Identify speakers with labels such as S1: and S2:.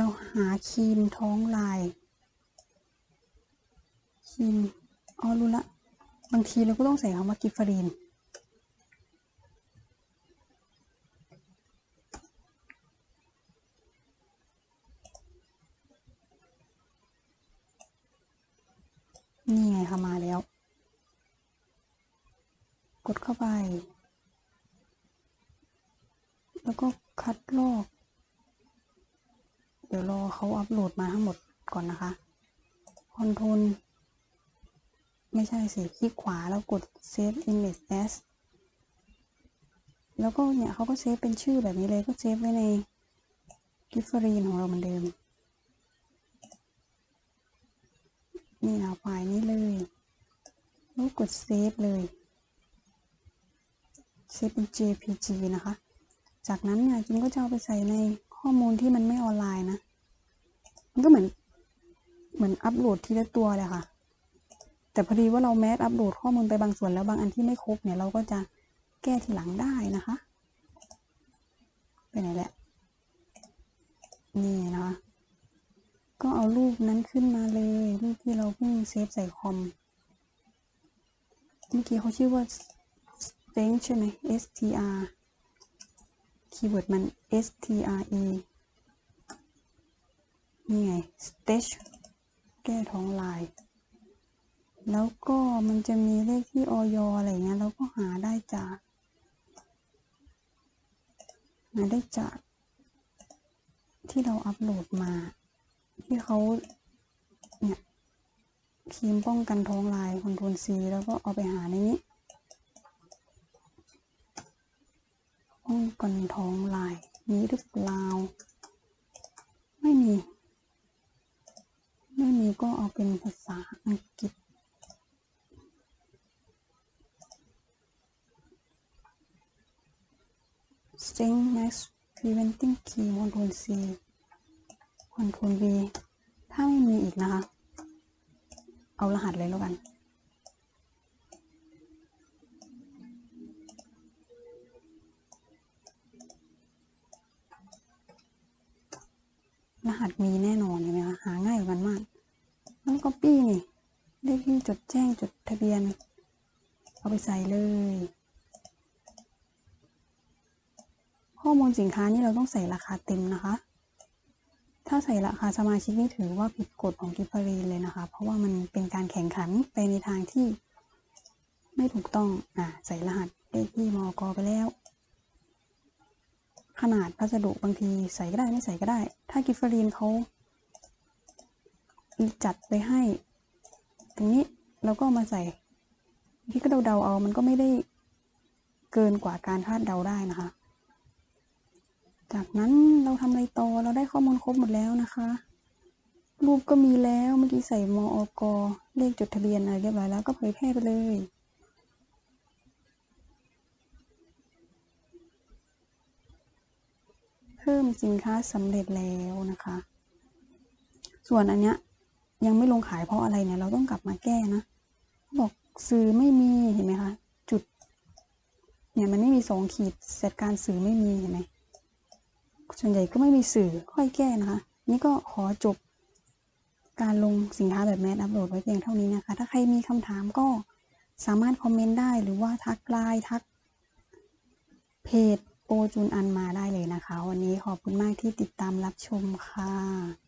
S1: เราหาครีมท้องลายครีมอ๋อรู้ละ บางทีเราก็ต้องใส่คำว่ากิฟฟรีนนี่ไงค่ะมาแล้ว กดเข้าไป แล้วก็คัดลอก เดี๋ยวรอเขาอัปโหลดมาทั้งหมดก่อนนะคะคอนโทรลไม่ใช่สิ คลิกขวาแล้วกด save image as แล้วก็เนี่ยเขาก็เซฟเป็นชื่อแบบนี้เลยก็เซฟไว้ในกิฟฟรีนของเราเหมือนเดิม นี่นะไฟล์นี้เลยแล้วกดเซฟเลยเซฟเป็น JPG นะคะ จากนั้นเนี่ยจิมก็จะเอาไปใส่ใน ข้อมูลที่มันไม่ออนไลน์นะ มันก็เหมือน เหมือนอัปโหลดทีละตัวเลยค่ะ แต่พอดีว่าเราแมสอัปโหลดข้อมูลไปบางส่วนแล้วบางอันที่ไม่ครบเนี่ยเราก็จะแก้ทีหลังได้นะคะ ไปไหนแหละ นี่นะคะ ก็เอารูปนั้นขึ้นมาเลย รูปที่เราเพิ่งเซฟใส่คอม เมื่อกี้เขาชื่อว่า string ใช่ไหม str คีย์เวิร์ดมัน STRE นี่ไง stitch แก้ท้องลาย แล้วก็มันจะมีเลขที่ออยอะไรเงี้ยเราก็หาได้จากหาได้จากที่เราอัปโหลดมา ที่เขาเนี่ยครีมป้องกันท้องลายคอนโทรล C แล้วก็เอาไปหาในนี้ ป้อง กันท้องลายนี้หรือเปล่า ไม่มี ไม่มีก็เอาเป็นภาษาอังกฤษ string max preventing key control C control V ถ้าไม่มีอีกนะคะ เอารหัสเลยแล้วกัน รหัสมีแน่นอนเห็นไหมคะหาง่ายกว่ากันมากแล้วก็ปี้นี่เลขที่จดแจ้งจดทะเบียน เอาไปใส่เลย ข้อมูลสินค้านี่เราต้องใส่ราคาเต็มนะคะ ถ้าใส่ราคาสมาชิกนี่ถือว่าผิดกฎของกิฟฟรีเลยนะคะ เพราะว่ามันเป็นการแข่งขันไปในทางที่ไม่ถูกต้อง อ่า ใส่รหัสเลขที่มอกไปแล้ว ขนาดพัสดุบางทีใส่ก็ได้ไม่ใส่ก็ได้ ถ้ากิฟฟรีนเขาจัดไปให้ ตรงนี้เราก็มาใส่ที่ก็เดาๆเอา มันก็ไม่ได้เกินกว่าการคาดเดาได้นะคะ จากนั้นเราทำอะไรต่อเราได้ข้อมูลครบหมดแล้วนะคะ รูปก็มีแล้วเมื่อกี้ใส่มอกเลขจดทะเบียนอะไรเรียบร้อยแล้วก็เผยแพร่ไปเลย พิ่มสินค้าสำเร็จแล้วนะคะ ส่วนอันเนี้ยยังไม่ลงขายเพราะอะไรเนี่ยเราต้องกลับมาแก้นะบอกสื่อไม่มีเห็นไหมคะจุด เนี่ยมันไม่มีสองขีดเสร็จการสื่อไม่มีเห็นไหมส่วนใหญ่ก็ไม่มีสื่อค่อยแก้นะคะ นี่ก็ขอจบการลงสินค้าแบบแมสอัปโหลดไว้เพียงเท่านี้นะคะ ถ้าใครมีคำถามก็สามารถคอมเมนต์ได้หรือว่าทักไลน์ทักเพจ โปรจูนอันมาได้เลยนะคะ วันนี้ขอบคุณมากที่ติดตามรับชมค่ะ